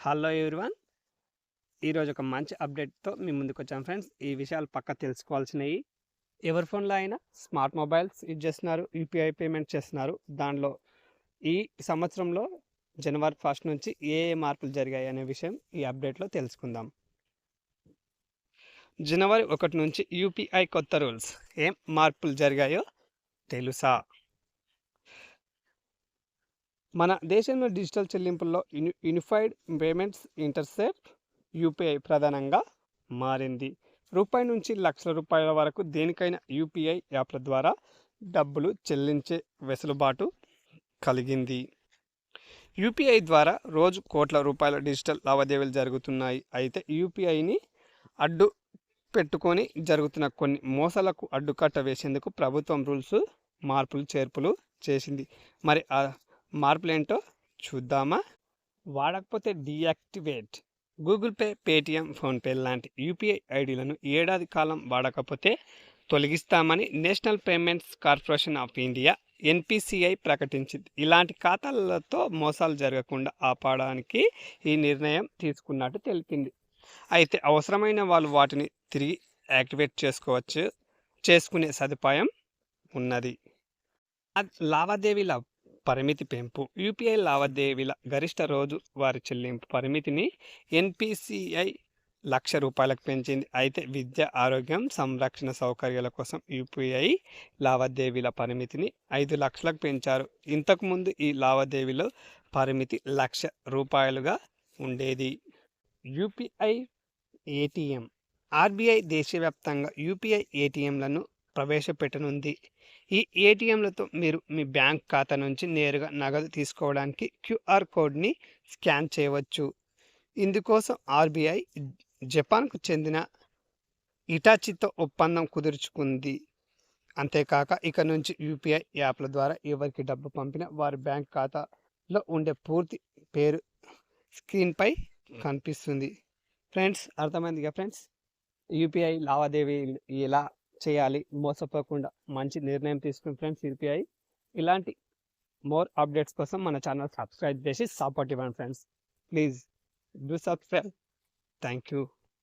Hello everyone ఈరోజు ఒక మంచి అప్డేట్తో మీ ముందుకు వచ్చాం ఫ్రెండ్స్ ఈ విషయాలు పక్క తెలుసుకోవాల్సినవి. ఎవరి ఫోన్లో అయినా స్మార్ట్ మొబైల్స్ యూజ్ చేస్తున్నారు యూపీఐ పేమెంట్ చేస్తున్నారు. దానిలో ఈ సంవత్సరంలో జనవరి ఫస్ట్ నుంచి ఏ ఏ మార్పులు జరిగాయి అనే విషయం ఈ అప్డేట్లో తెలుసుకుందాం. జనవరి ఒకటి నుంచి యూపీఐ కొత్త రూల్స్ ఏం మార్పులు జరిగాయో తెలుసా? మన దేశంలో డిజిటల్ చెల్లింపుల్లో uni unified payments intercept UPI ప్రధానంగా మారింది. రూపాయి నుంచి లక్షల రూపాయల వరకు దేనికైనా యూపీఐ యాప్ల ద్వారా డబ్బులు చెల్లించే వెసులుబాటు కలిగింది. యూపీఐ ద్వారా రోజు కోట్ల రూపాయల డిజిటల్ లావాదేవీలు జరుగుతున్నాయి. అయితే యూపీఐని అడ్డు పెట్టుకొని జరుగుతున్న కొన్ని మోసాలకు అడ్డుకట్ట వేసేందుకు ప్రభుత్వం రూల్స్ మార్పులు చేర్పులు చేసింది. మరి మార్పులు ఏంటో చూద్దామా? వాడకపోతే deactivate. Google Pay Paytm PhonePe లాంటి యూపీఐ ఐడీలను ఏడాది కాలం వాడకపోతే తొలగిస్తామని National Payments Corporation of India NPCI ప్రకటించింది. ఇలాంటి ఖాతాలతో మోసాలు జరగకుండా ఆపడానికి ఈ నిర్ణయం తీసుకున్నట్టు తెలిపింది. అయితే అవసరమైన వాళ్ళు వాటిని తిరిగి యాక్టివేట్ చేసుకోవచ్చు చేసుకునే సదుపాయం ఉన్నది. లావాదేవీల పరిమితి పెంపు. యూపీఐ లావాదేవీల గరిష్ట రోజు వారి చెల్లింపు పరిమితిని ఎన్పిసిఐ లక్ష రూపాయలకు పెంచింది. అయితే విద్య ఆరోగ్యం సంరక్షణ సౌకర్యాల కోసం యూపీఐ లావాదేవీల పరిమితిని ఐదు లక్షలకు పెంచారు. ఇంతకుముందు ఈ లావాదేవీలో పరిమితి లక్ష రూపాయలుగా ఉండేది. యూపీఐ ఏటీఎం ఆర్బీఐ దేశవ్యాప్తంగా యూపీఐ ఏటీఎంలను ప్రవేశపెట్టనుంది. ఈ ఏటీఎంలతో మీరు మీ బ్యాంక్ ఖాతా నుంచి నేరుగా నగదు తీసుకోవడానికి క్యూఆర్ కోడ్ని స్కాన్ చేయవచ్చు. ఇందుకోసం ఆర్బీఐ జపాన్కు చెందిన ఇటాచితో ఒప్పందం కుదుర్చుకుంది. అంతేకాక ఇక నుంచి యూపీఐ యాప్ల ద్వారా ఎవరికి డబ్బు పంపినా వారి బ్యాంక్ ఖాతాలో ఉండే పూర్తి పేరు స్క్రీన్పై కనిపిస్తుంది. ఫ్రెండ్స్ అర్థమైందిగా ఫ్రెండ్స్? యూపీఐ లావాదేవీలు ఎలా చేయాలి మోసపోకుండా మంచి నిర్ణయం తీసుకుని ఫ్రెండ్స్ సిపిఐ ఇలాంటి మోర్ అప్డేట్స్ కోసం మన ఛానల్ సబ్స్క్రైబ్ చేసి సపోర్ట్ ఇవ్వండి friends. Please do subscribe. Thank you.